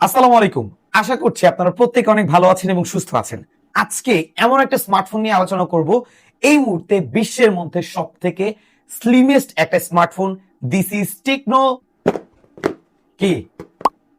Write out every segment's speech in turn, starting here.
আসসালামু আলাইকুম। আশা করছি আপনারা প্রত্যেকে অনেক ভালো আছেন এবং সুস্থ আছেন। আজকে এমন একটা স্মার্টফোন নিয়ে আলোচনা করব। এই মুহূর্তে বিশ্বের মধ্যে সব থেকে স্লিমেস্ট একটা স্মার্টফোন দিস ইজ টেকনো কি?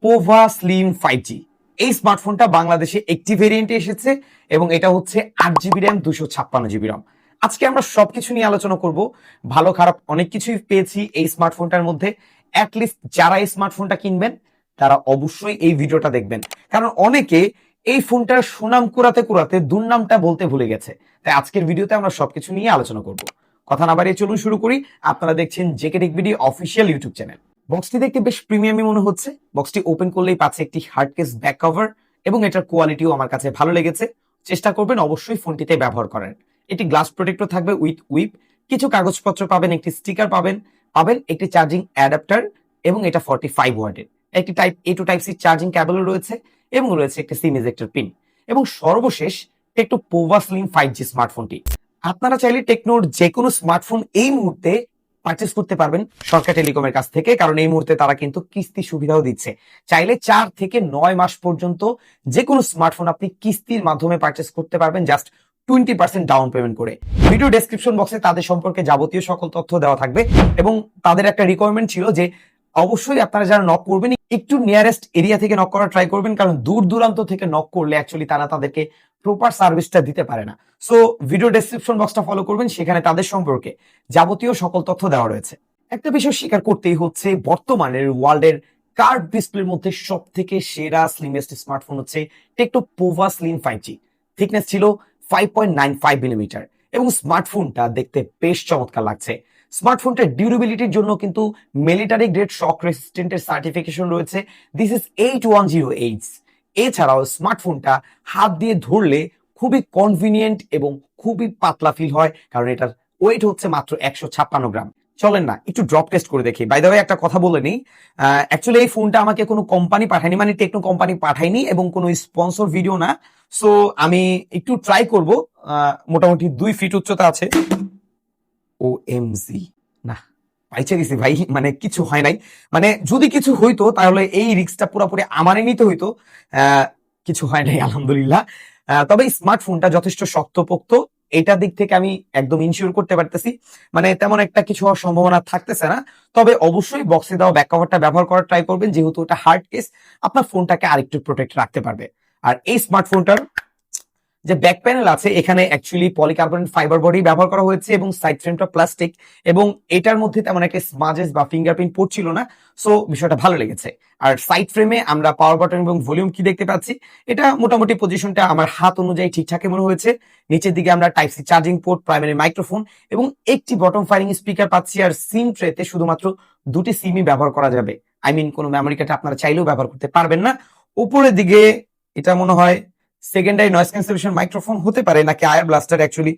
পোভা স্লিম ফাইভ জি এই স্মার্টফোনটা বাংলাদেশে একটি ভেরিয়েন্টে এসেছে এবং এটা হচ্ছে আট জিবি র্যাম দুশো ছাপ্পান্ন জিবি র্যাম আজকে আমরা সবকিছু নিয়ে আলোচনা করব। ভালো খারাপ অনেক কিছুই পেয়েছি এই স্মার্টফোনটার মধ্যে। অ্যাটলিস্ট যারা এই স্মার্টফোনটা কিনবেন তারা অবশ্যই এই ভিডিওটা দেখবেন। কারণ অনেকে এই ফোনটার সুনাম কুড়াতে কুড়াতে দুর্নামটা বলতে ভুলে গেছে। তাই আজকের ভিডিওতে আমরা সবকিছু নিয়ে আলোচনা করব। কথা না বাড়িয়ে চলুন শুরু করি। আপনারা দেখছেন JK tech video official YouTube channel. বক্সটি দেখতে বেশ প্রিমিয়ামই মনে হচ্ছে। বক্সটি ওপেন করলেই পাচ্ছে একটি হার্ড কেস ব্যাক কভার এবং এটার কোয়ালিটিও আমার কাছে ভালো লেগেছে। চেষ্টা করবেন অবশ্যই ফোনটিতে ব্যবহার করেন এটি গ্লাস প্রোটেক্টর থাকবে উইথ উইপ। কিছু কাগজপত্র পাবেন, একটি স্টিকার পাবেন পাবেন একটি চার্জিং অ্যাডাপ্টার এবং এটা ফর্টি ফাইভ ওয়ার্ডের একটি type A to type C charging ক্যাবেলও রয়েছে এবং রয়েছে একটি সিম ইজেক্টর পিন এবং সর্বশেষ Tecno Pova slim five G স্মার্টফোনটি আপনারা চাইলে টেকনোর যে কোনো স্মার্টফোন এই মুহূর্তে পারচেস করতে পারবেন সরকার টেলিকমের কাছ থেকে, কারণ এই মুহূর্তে তারা কিন্তু কিস্তি সুবিধাও দিচ্ছে। চাইলে চার থেকে নয় মাস পর্যন্ত যে কোনো স্মার্টফোন আপনি কিস্তির মাধ্যমে পারচেস করতে পারবেন just twenty percent down payment করে। ভিডিও ডেসক্রিপশন বক্সে তাদের সম্পর্কে যাবতীয় সকল তথ্য দেওয়া থাকবে এবং তাদের একটা রিকোয়ারমেন্ট ছিল যে অবশ্যই আপনারা যারা নক করবেন একটু নিয়ারেস্ট এরিয়া থেকে নক করার ট্রাই করবেন, কারণ দূর দূরান্ত থেকে নক করলে অ্যাকচুয়ালি তারা তাদেরকে প্রপার সার্ভিসটা দিতে পারে না। সো ভিডিও ডেসক্রিপশন বক্সটা ফলো করবেন, সেখানে তাদের সম্পর্কে যাবতীয় সকল তথ্য দেওয়া রয়েছে। একটা বিষয় স্বীকার করতেই হচ্ছে, বর্তমানের ওয়ার্ল্ডের কার্ড ডিসপ্লের মধ্যে সব থেকে সেরা স্লিমেস্ট স্মার্টফোন হচ্ছে Tecno Pova slim five G thickness ছিল five point nine five millimetre এবং স্মার্টফোনটা দেখতে বেশ চমৎকার লাগছে। স্মার্টফোনটার ডিউরেবিলিটির জন্য কিন্তু মিলিটারি গ্রেড শক রেসিস্টেন্টের সার্টিফিকেশন রয়েছে। This is eight one zero eight এছাড়াও স্মার্টফোনটা হাত দিয়ে ধরলে খুবই কনভিনিয়েন্ট এবং খুবই পাতলা ফিল হয়, কারণ এটার ওয়েট হচ্ছে মাত্র একশো ছাপ্পান্ন গ্রাম। চলেন না, একটু ড্রপ টেস্ট করে দেখি। বাই দ্য একটা কথা বলে নিই। অ্যাকচুয়ালি এই ফোনটা আমাকে কোনো কোম্পানি পাঠায়নি মানে টেকনো কোম্পানি পাঠায়নি এবং কোনো স্পন্সর ভিডিও না। সো আমি একটু ট্রাই করব। মোটামুটি দুই ফিট উচ্চতা আছে। ও এম জি না, পাইছে গেছি ভাই মানে কিছু হয় নাই। মানে যদি কিছু হইতো, তাহলে এই রিক্সটা পুরোপুরি আমারই নিতে হইতো। কিছু হয় নাই, আলহামদুলিল্লাহ। তবে স্মার্টফোনটা যথেষ্ট শক্তপোক্ত। এটা দিক থেকে আমি একদম ইনশিওর করতে পারতেছি। মানে তেমন একটা কিছু হওয়ার সম্ভাবনা থাকতেছে না। তবে অবশ্যই বক্সে দেওয়া ব্যাক কভারটা ব্যবহার করার ট্রাই করবেন, যেহেতু এটা হার্ড কেস আপনার ফোনটাকে আরেকটু প্রোটেক্ট রাখতে পারবে। আর এই স্মার্টফোনটার যে ব্যাক প্যানেল আছে, এখানে অ্যাকচুয়ালি পলিকার্বনেট ফাইবার বডি ব্যবহার করা হয়েছে এবং সাইড ফ্রেমটা প্লাস্টিক এবং এটার মধ্যে তেমন একটা স্মাজেস বা ফিঙ্গারপ্রিন্ট পড়ছিল না সো বিষয়টা ভালো লেগেছে। আর সাইড ফ্রেমে আমরা পাওয়ার বাটন এবং ভলিউম কি দেখতে পাচ্ছি? এটা মোটামুটি পজিশনটা আমার হাত অনুযায়ী ঠিকঠাকই মনে হয়েছে। নিচের দিকে আমরা type C charging port primary microphone এবং একটি বটম ফায়ারিং স্পিকার পাচ্ছি আর সিম ট্রেতে শুধুমাত্র দুটি সিমই ব্যবহার করা যাবে। আই মিন কোনো মেমোরি কার্ড আপনারা চাইলেও ব্যবহার করতে পারবেন না। উপরের দিকে এটা মনে হয় সেকেন্ডারি নয়েজ ক্যান্সেলেশন মাইক্রোফোন হতে পারে, নাকি আয়ার ব্লাস্টার অ্যাকচুয়ালি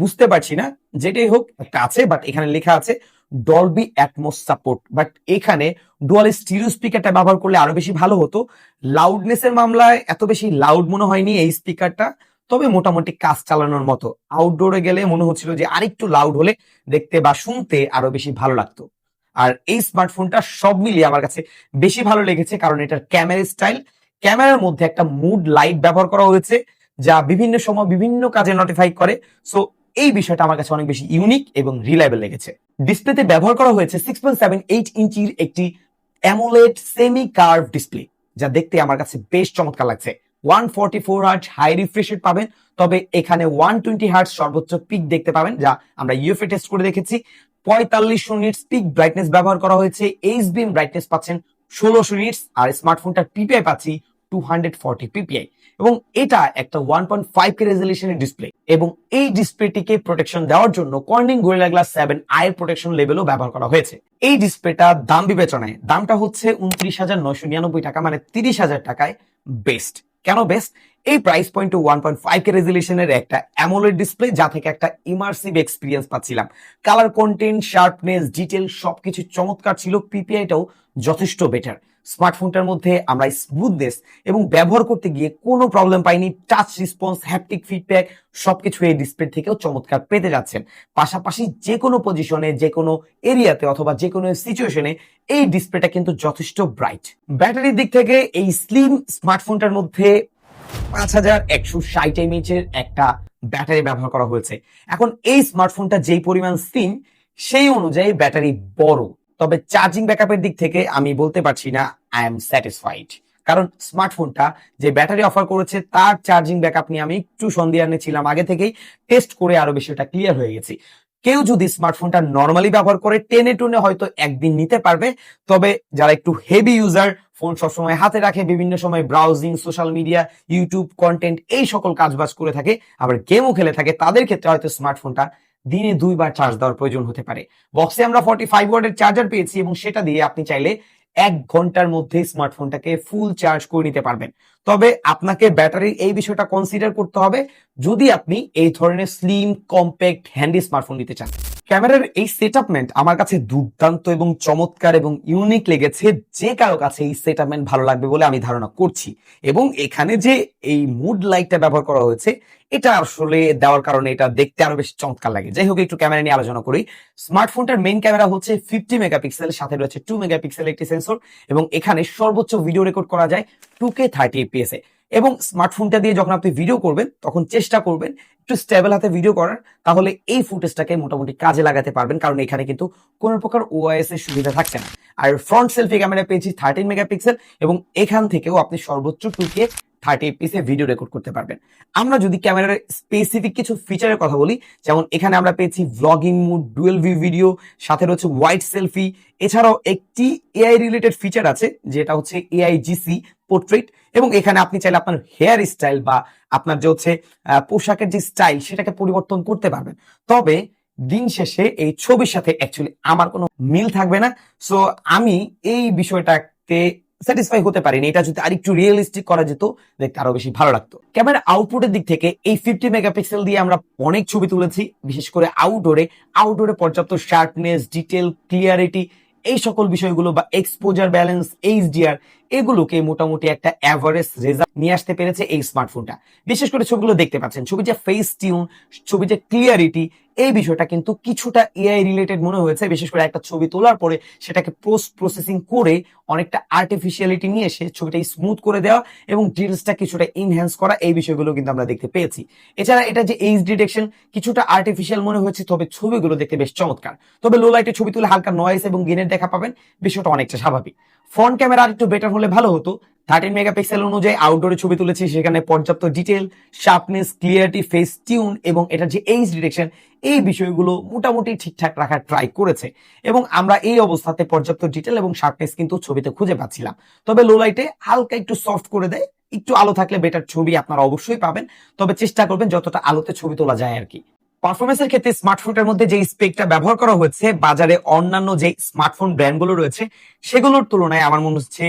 বুঝতে পারছি না। যেটাই হোক, একটা আছে বাট এখানে লেখা আছে ডলবি অ্যাটমোস সাপোর্ট বাট এখানে ডুয়াল স্টিরিও স্পিকারটা ব্যবহার করলে আরও বেশি ভালো হতো। লাউডনেস এর মামলায় এত বেশি লাউড মনে হয়নি এই স্পিকারটা তবে মোটামুটি কাজ চালানোর মতো। আউটডোরে গেলে মনে হচ্ছিল যে আরেকটু লাউড হলে দেখতে বা শুনতে আরও বেশি ভালো লাগতো। আর এই স্মার্টফোনটা সব মিলিয়ে আমার কাছে বেশি ভালো লেগেছে, কারণ এটার ক্যামেরা স্টাইল ক্যামেরার মধ্যে একটা মুড লাইট ব্যবহার করা হয়েছে, যা বিভিন্ন সময় বিভিন্ন কাজে নোটিফাই করে। সো এই বিষয়টা আমার কাছে অনেক বেশি ইউনিক এবং রিলায়েবল লেগেছে। ডিসপ্লেতে ব্যবহার করা হয়েছে সিক্স পয়েন্ট সেভেন এইট ইঞ্চির একটি অ্যামোলেড সেমি কার্ভ ডিসপ্লে যা দেখতে আমার কাছে বেশ চমৎকার লাগছে। One forty four hertz high refresh পাবেন, তবে এখানে ওয়ান টোয়েন্টি হার্ট সর্বোচ্চ পিক দেখতে পাবেন, যা আমরা ইউএফএ টেস্ট করে দেখেছি। পঁয়তাল্লিশশো নিটস পিক ব্রাইটনেস ব্যবহার করা হয়েছে এইচ বিম ব্রাইটনেস পাচ্ছেন ষোলোশো নিটস আর স্মার্টফোনটার পিপিআই পাচ্ছি টু হান্ড্রেড এবং এটা একটা ওয়ান পয়েন্ট ফাইভ কে রেজলিউশনের ডিসপ্লে এবং এই ডিসপ্লেটিকে প্রোটেকশন দেওয়ার জন্য কর্নিং গ্লাস সেভেন আয়ের প্রোটেকশন লেভেলও ব্যবহার করা হয়েছে। এই ডিসপ্লেটা দাম বিবেচনায়। দামটা হচ্ছে উনত্রিশ হাজার নয়শো নিরানব্বই টাকা মানে তিরিশ হাজার টাকায় বেস্ট কেন বেস্ট এই price point one point five K রেজলিউশনের একটা অ্যামোলেড ডিসপ্লে যা থেকে একটা ইমার্সিভ এক্সপিরিয়েন্স পাচ্ছিলাম। কালার কন্টেন্ট শার্পনেস ডিটেল সবকিছু চমৎকার ছিল পিপিআইটাও যথেষ্ট বেটার স্মার্টফোনটার মধ্যে আমরা স্মুথনেস এবং ব্যবহার করতে গিয়ে কোনো প্রবলেম পাইনি টাচ রেসপন্স হ্যাপটিক ফিডব্যাক সবকিছু এই ডিসপ্লে থেকেও চমৎকার পেতে যাচ্ছেন। পাশাপাশি যে কোনো পজিশনে যে কোনো এরিয়াতে অথবা যে কোনো সিচুয়েশনে এই ডিসপ্লেটা কিন্তু যথেষ্ট ব্রাইট ব্যাটারির দিক থেকে এই স্লিম স্মার্টফোনটার মধ্যে পাঁচ হাজার একশো ষাট এমএইচ এর একটা ব্যাটারি ব্যবহার করা হয়েছে। এখন এই স্মার্টফোনটা যেই পরিমাণ স্লিম সেই অনুযায়ী ব্যাটারি বড়। তবে চার্জিং ব্যাকআপের দিক থেকে আমি বলতে পারছি না আই এম স্যাটিসফাইড কারণ স্মার্টফোনটা যে ব্যাটারি অফার করেছে, তার চার্জিং ব্যাকআপ নিয়ে আমি একটু সন্দিহানে ছিলাম। আগে থেকেই টেস্ট করে আরও বেশি ওটা ক্লিয়ার হয়ে গেছি। কেউ যদি স্মার্টফোনটা নর্মালি ব্যবহার করে, টেনে টুনে হয়তো একদিন নিতে পারবে। তবে যারা একটু হেভি ইউজার ফোন সবসময় হাতে রাখে, বিভিন্ন সময় browsing social media YouTube content এই সকল কাজবাজ করে থাকে, আবার গেমও খেলে থাকে, তাদের ক্ষেত্রে হয়তো স্মার্টফোনটা দিনে দুইবার চার্জ দেওয়ার প্রয়োজন হতে পারে। বক্সে আমরা ফর্টি ফাইভ ওয়ার্ডের চার্জার পেয়েছি এবং সেটা দিয়ে আপনি চাইলে এক ঘণ্টার মধ্যে স্মার্টফোনটাকে ফুল চার্জ করে নিতে পারবেন। তবে আপনাকে ব্যাটারির এই বিষয়টা কনসিডার করতে হবে যদি আপনি এই ধরনের স্লিম কম্প্যাক্ট হ্যান্ডি স্মার্টফোন নিতে চান। ক্যামেরার এই সেটআপমেন্ট আমার কাছে দুর্দান্ত এবং চমৎকার এবং ইউনিক লেগেছে। যে কারও কাছে এই সেটআপমেন্ট ভালো লাগবে বলে আমি ধারণা করছি। এবং এখানে যে এই মুড লাইটটা ব্যবহার করা হয়েছে, এটা আসলে দেওয়ার কারণে এটা দেখতে আরও বেশি চমৎকার লাগে। যাই হোক, একটু ক্যামেরা নিয়ে আলোচনা করি। স্মার্টফোনটার মেইন ক্যামেরা হচ্ছে ফিফটি মেগাপিক্সেল সাথে রয়েছে টু মেগাপিক্সেল একটি সেন্সর এবং এখানে সর্বোচ্চ ভিডিও রেকর্ড করা যায় টু কে থার্টি এপিএস এবং স্মার্টফোনটা দিয়ে যখন আপনি ভিডিও করবেন, তখন চেষ্টা করবেন একটু স্টেবল হাতে ভিডিও করার, তাহলে এই ফুটেজটাকে মোটামুটি কাজে লাগাতে পারবেন, কারণ এখানে কিন্তু কোনো প্রকার ওআইএস এর সুবিধা থাকছে না। আর ফ্রন্ট সেলফি ক্যামেরা পেয়েছি থার্টিন মেগাপিক্সেল এবং এখান থেকেও আপনি সর্বোচ্চ টু কে থার্টি এপিসে ভিডিও রেকর্ড করতে পারবেন। আমরা যদি ক্যামেরার স্পেসিফিক কিছু ফিচারের কথা বলি, যেমন এখানে আমরা পেয়েছি vlogging mode dual view video সাথে রয়েছে হোয়াইট সেলফি এছাড়াও একটি এআই রিলেটেড ফিচার আছে, যেটা হচ্ছে এআই জিসি পোর্ট্রেট এবং এখানে আপনি চাইলে আপনার হেয়ার স্টাইল বা আপনার যে হচ্ছে পোশাকের যে স্টাইল সেটাকে পরিবর্তন করতে পারবেন। তবে দিন শেষে এই ছবির সাথে অ্যাকচুয়ালি আমার কোনো মিল থাকবে না। সো আমি এই বিষয়টাকে স্যাটিসফাই হতে পারিনি। এটা যদি আরেকটু রিয়েলিস্টিক করা যেত, দেখতে আরও বেশি ভালো লাগতো। ক্যামেরা আউটপুটের দিক থেকে এই ফিফটি মেগাপিক্সেল দিয়ে আমরা অনেক ছবি তুলেছি, বিশেষ করে আউটডোরে আউটডোরে পর্যাপ্ত শার্পনেস ডিটেল ক্লিয়ারিটি এই সকল বিষয়গুলো বা এক্সপোজার ব্যালেন্স এইচডিআর এগুলোকে মোটামুটি একটা অ্যাভারেজ রেজাল্ট নিয়ে আসতে পেরেছে এই স্মার্টফোনটা বিশেষ করে ছবিগুলো দেখতে পাচ্ছেন ছবি যে ফেস টিউন ছবি যে ক্লিয়ারিটি এই বিষয়টা কিন্তু কিছুটা এআই রিলেটেড মনে হয়েছে, বিশেষ করে একটা ছবি তোলার পরে সেটাকে পোস্ট প্রসেসিং করে অনেকটা আর্টিফিশিয়ালিটি নিয়ে এসে ছবিটা স্মুথ করে দেওয়া এবং ডিটেলসটা কিছুটা ইনহ্যান্স করা, এই বিষয়গুলো কিন্তু আমরা দেখতে পেয়েছি। এছাড়া এটা যে এইচ ডিটেকশন কিছুটা আর্টিফিশিয়াল মনে হয়েছে, তবে ছবিগুলো দেখতে বেশ চমৎকার। তবে লো লাইটে ছবি তুলে হালকা নয়েস এবং গেনের দেখা পাবেন, বিষয়টা অনেকটা স্বাভাবিক। ফ্রন্ট ক্যামেরা একটু বেটার হলে ভালো হতো। থার্টিন মেগাপিক্সেল অনুযায়ী আউটডোরে ছবি তুলেছি, সেখানে পর্যাপ্ত detail sharpness clarity face tune এবং এটার যে এইচ ডিরেকশন এই বিষয়গুলো মোটামুটি ঠিকঠাক রাখার ট্রাই করেছে। এবং আমরা এই অবস্থাতে পর্যাপ্ত ডিটেল এবং শার্পনেস কিন্তু ছবিতে খুঁজে পাচ্ছিলাম। তবে লো লাইটে হালকা একটু সফট করে দেয়, একটু আলো থাকলে বেটার ছবি আপনারা অবশ্যই পাবেন। তবে চেষ্টা করবেন যতটা আলোতে ছবি তোলা যায় আর কি। পারফরমেন্সের ক্ষেত্রে স্মার্টফোনটার মধ্যে যে স্পেকটা ব্যবহার করা হয়েছে বাজারে অন্যান্য যে স্মার্টফোন ব্র্যান্ডগুলো রয়েছে, সেগুলোর তুলনায় আমার মনে হচ্ছে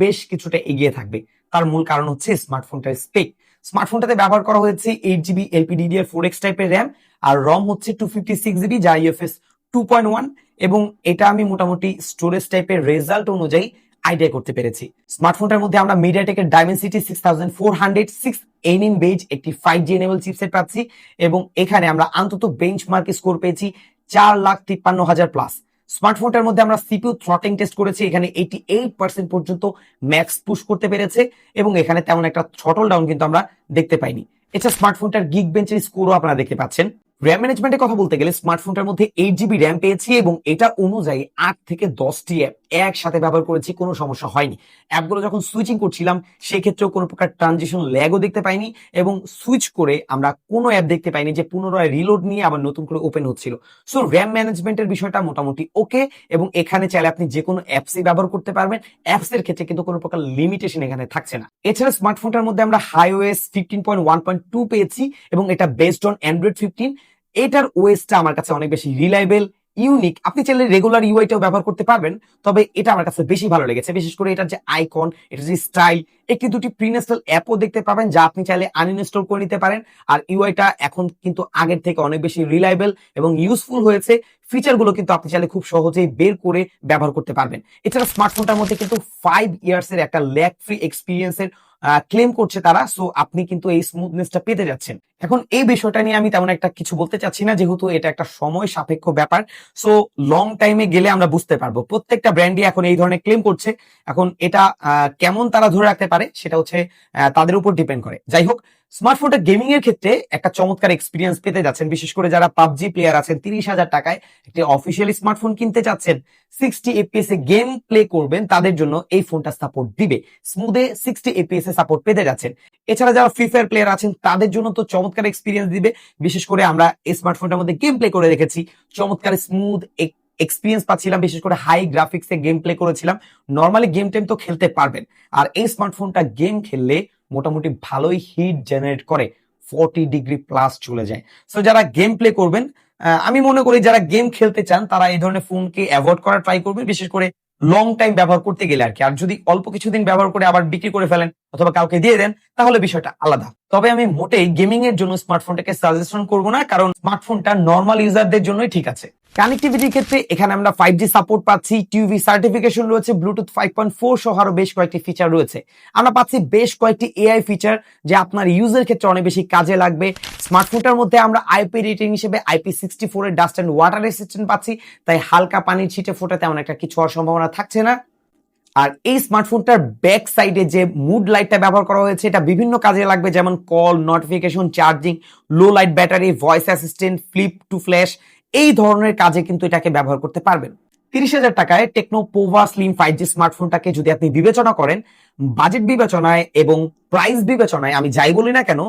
বেশ কিছুটা এগিয়ে থাকবে। তার মূল কারণ হচ্ছে স্মার্টফোনটার স্পেক স্মার্টফোনটাতে ব্যবহার করা হয়েছে eight GB LPDDR four X টাইপের র্যাম আর রম হচ্ছে টু ফিফটি সিক্স জিবি যা ইউএফএস টু পয়েন্ট ওয়ান এবং এটা আমি মোটামুটি স্টোরেজ টাইপের রেজাল্ট অনুযায়ী আইডিয়া করতে পেরেছি। স্মার্টফোনটার মধ্যে আমরা মিডিয়াটেকের Dimensity six thousand four hundred six N base একটি ফাইভ জি এনেবল চিপসেট পাচ্ছি এবং এখানে আমরা অন্তত বেঞ্চ মার্ক স্কোর পেয়েছি চার লাখ তিপ্পান্ন হাজার প্লাস স্মার্টফোনটার মধ্যে আমরা সিপিউ থ্রটিং টেস্ট করেছি, এখানে এইটি এইট পার্সেন্ট পর্যন্ত ম্যাক্স পুশ করতে পেরেছে এবং এখানে তেমন একটা থ্রটল ডাউন কিন্তু আমরা দেখতে পাইনি। এছাড়া স্মার্টফোনটার গিগ বেঞ্চের স্কোরও আপনারা দেখতে পাচ্ছেন। র্যাম ম্যানেজমেন্টের কথা বলতে গেলে স্মার্টফোনটার মধ্যে এইট জিবি র্যাম পেয়েছি এবং এটা অনুযায়ী আট থেকে দশটি অ্যাপ একসাথে ব্যবহার করেছি, কোনো সমস্যা হয়নি। অ্যাপগুলো যখন সুইচিং করছিলাম, সেক্ষেত্রেও কোনো প্রকার ট্রানজিশন ল্যাগও দেখতে পাইনি এবং সুইচ করে আমরা কোনো অ্যাপ দেখতে পাইনি যে পুনরায় রিলোড নিয়ে আবার নতুন করে ওপেন হচ্ছিল। সো র্যাম ম্যানেজমেন্টের বিষয়টা মোটামুটি ওকে এবং এখানে চাইলে আপনি যে কোনো অ্যাপসই ব্যবহার করতে পারবেন। অ্যাপসের ক্ষেত্রে কিন্তু কোনো প্রকার লিমিটেশন এখানে থাকছে না। এছাড়া স্মার্টফোনটার মধ্যে আমরা HiOS fifteen point one point two পেয়েছি এবং এটা বেসড অন অ্যান্ড্রয়েড ফিফটিন এটার ওএসটা আমার কাছে অনেক বেশি রিলায়েবল ইউনিক আপনি চাইলে রেগুলার ইউআইটাও ব্যবহার করতে পারবেন, তবে এটা আমার কাছে বেশি ভালো লেগেছে। বিশেষ করে এটার যে আইকন এটার যে স্টাইল একটি দুটি প্রিনেস্টাল অ্যাপও দেখতে পাবেন যা আপনি চাইলে আনইনস্টল করে নিতে পারেন। আর ইউআইটা এখন কিন্তু আগের থেকে অনেক বেশি রিলায়েবল এবং ইউজফুল হয়েছে। ফিচারগুলো কিন্তু আপনি চাইলে খুব সহজেই বের করে ব্যবহার করতে পারবেন। এছাড়া স্মার্টফোনটার মধ্যে কিন্তু ফাইভ ইয়ার্স এর একটা ল্যাগ ফ্রি এক্সপিরিয়েন্সের ক্লেম করছে তারা সো আপনি কিন্তু এই স্মুথনেসটা পেতে যাচ্ছেন। এখন এই বিষয়টা নিয়ে আমি তেমন একটা কিছু বলতে চাচ্ছি না, যেহেতু এটা একটা সময় সাপেক্ষ ব্যাপার সো লং টাইমে গেলে আমরা বুঝতে পারব। প্রত্যেকটা ব্র্যান্ডই এখন এই ধরনের ক্লেম করছে। এখন এটা কেমন তারা ধরে রাখতে পারে, সেটা হচ্ছে তাদের উপর ডিপেন্ড করে। যাই হোক স্মার্টফোনটা গেমিং এর ক্ষেত্রে একটা চমৎকার এক্সপিরিয়েন্স পেতে যাচ্ছেন। বিশেষ করে যারা পাবজি প্লেয়ার আছেন, তিরিশ হাজার টাকায় একটি অফিসিয়াল স্মার্টফোন কিনতে চাচ্ছেন সিক্সটি এপিএস এ গেম প্লে করবেন, তাদের জন্য এই ফোনটা সাপোর্ট দিবে। স্মুথে সিক্সটি এপিএস এ সাপোর্ট পেতে যাচ্ছেন। এছাড়া যারা ফ্রি ফায়ার প্লেয়ার আছেন, তাদের জন্য তো চমৎকার এক্সপিরিয়েন্স দিবে। বিশেষ করে আমরা এই স্মার্টফোনটার মধ্যে গেম প্লে করে রেখেছি। চমৎকার স্মুথ এক্সপিরিয়েন্স পাচ্ছিলাম। বিশেষ করে হাই গ্রাফিক্স এ গেম প্লে করেছিলাম। নর্মালি গেম টেম তো খেলতে পারবেন। আর এই স্মার্টফোনটা গেম খেললে মোটামুটি ভালোই হিট জেনারেট করে ফর্টি ডিগ্রি প্লাস চলে যায়। সো যারা গেম প্লে করবেন আমি মনে করি যারা গেম খেলতে চান, তারা এই ধরনের ফোনকে অ্যাভয়েড করার ট্রাই করবেন, বিশেষ করে লং টাইম ব্যবহার করতে গেলে আর কি। আর যদি অল্প কিছুদিন ব্যবহার করে আবার বিক্রি করে ফেলেন অথবা কাউকে দিয়ে দেন, তাহলে বিষয়টা আলাদা। তবে আমি মোটেই গেমিং এর জন্য স্মার্টফোনটাকে সাজেশন করব না, কারণ স্মার্টফোনটা নর্মাল ইউজারদের জন্যই ঠিক আছে। কানেক্টিভিটির ক্ষেত্রে এখানে আমরা ফাইভ জি সাপোর্ট পাচ্ছি টিউভি সার্টিফিকেশন রয়েছে ব্লুটুথ ফাইভ পয়েন্ট ফোর সহ আরও বেশ কয়েকটি ফিচার রয়েছে। আমরা পাচ্ছি বেশ কয়েকটি এআই ফিচার যে আপনার ইউজের ক্ষেত্রে অনেক বেশি কাজে লাগবে। স্মার্টফোনটার মধ্যে আমরা আইপি রেটিং হিসেবে আইপি সিক্সটি ফোর এর ডাস্ট অ্যান্ড ওয়াটার রেসিস্ট্যান্ট পাচ্ছি, তাই হালকা পানির ছিটে ফোটা তেমন একটা কিছু হওয়ার সম্ভাবনা থাকছে না। আর এই স্মার্টফোনটার ব্যাক সাইডে যে মুড লাইটটা ব্যবহার করা হয়েছে, এটা বিভিন্ন কাজে লাগবে, যেমন call notification charging low light battery voice assistant flip to flash এই ধরনের কাজে কিন্তু এটাকে ব্যবহার করতে পারবেন। তিরিশ হাজার টাকায় Tecno Pova slim five G স্মার্টফোনটাকে যদি আপনি বিবেচনা করেন, বাজেট বিবেচনায় এবং প্রাইস বিবেচনায়, আমি যাই বলি না কেন,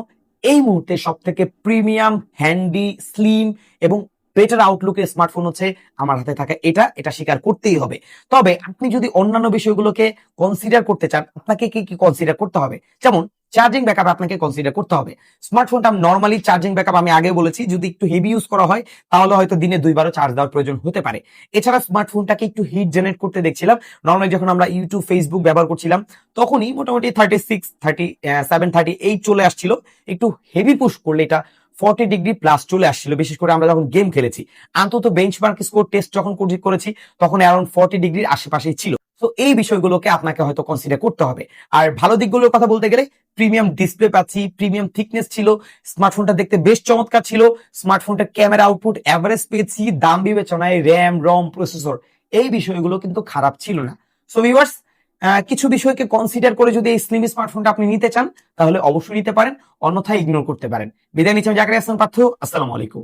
এই মুহূর্তে সব থেকে প্রিমিয়াম, হ্যান্ডি, স্লিম এবং বেটার আউটলুকের স্মার্টফোন হচ্ছে আমার হাতে থাকা এটা এটা স্বীকার করতেই হবে। তবে আপনি যদি অন্যান্য বিষয়গুলোকে কনসিডার করতে চান, আপনাকে কি কি কনসিডার করতে হবে? যেমন চার্জিং ব্যাকআপ আপনাকে কনসিডার করতে হবে। স্মার্টফোনটা নর্মালি চার্জিং ব্যাকআপ আমি আগে বলেছি, যদি একটু হেভি ইউজ করা হয়, তাহলে হয়তো দিনে দুইবারও চার্জ দেওয়ার প্রয়োজন হতে পারে। এছাড়া স্মার্টফোনটাকে একটু হিট জেনারেট করতে দেখছিলাম। নর্মালি যখন আমরা ইউটিউব ফেসবুক ব্যবহার করছিলাম, তখনই মোটামুটি thirty six thirty seven thirty eight চলে আসছিল। একটু হেভি পুশ করলে এটা ফর্টি ডিগ্রি প্লাস চলে আসছিল। বিশেষ করে আমরা যখন গেম খেলেছি অন্তত বেঞ্চমার্ক স্কোর টেস্ট যখন করেছি, তখন অ্যারাউন্ড ফর্টি ডিগ্রির আশেপাশেই ছিল। তো এই বিষয়গুলোকে আপনাকে হয়তো কনসিডার করতে হবে। আর ভালো দিকগুলোর কথা বলতে গেলে প্রিমিয়াম ডিসপ্লে পাচ্ছি প্রিমিয়াম থিকনেস ছিল স্মার্টফোনটা দেখতে বেশ চমৎকার ছিল স্মার্টফোনটার ক্যামেরা আউটপুট অ্যাভারেজ পেয়েছি, দাম বিবেচনায় র্যাম রম প্রসেসর এই বিষয়গুলো কিন্তু খারাপ ছিল না। সো ভিউয়ার্স কিছু বিষয়কে কনসিডার করে যদি এই স্লিম স্মার্টফোনটা আপনি নিতে চান, তাহলে অবশ্যই নিতে পারেন, অন্যথায় ইগনোর করতে পারেন। বিদায় নিচ্ছি জাকারিয়া হাসান পার্থ, আসসালামু আলাইকুম।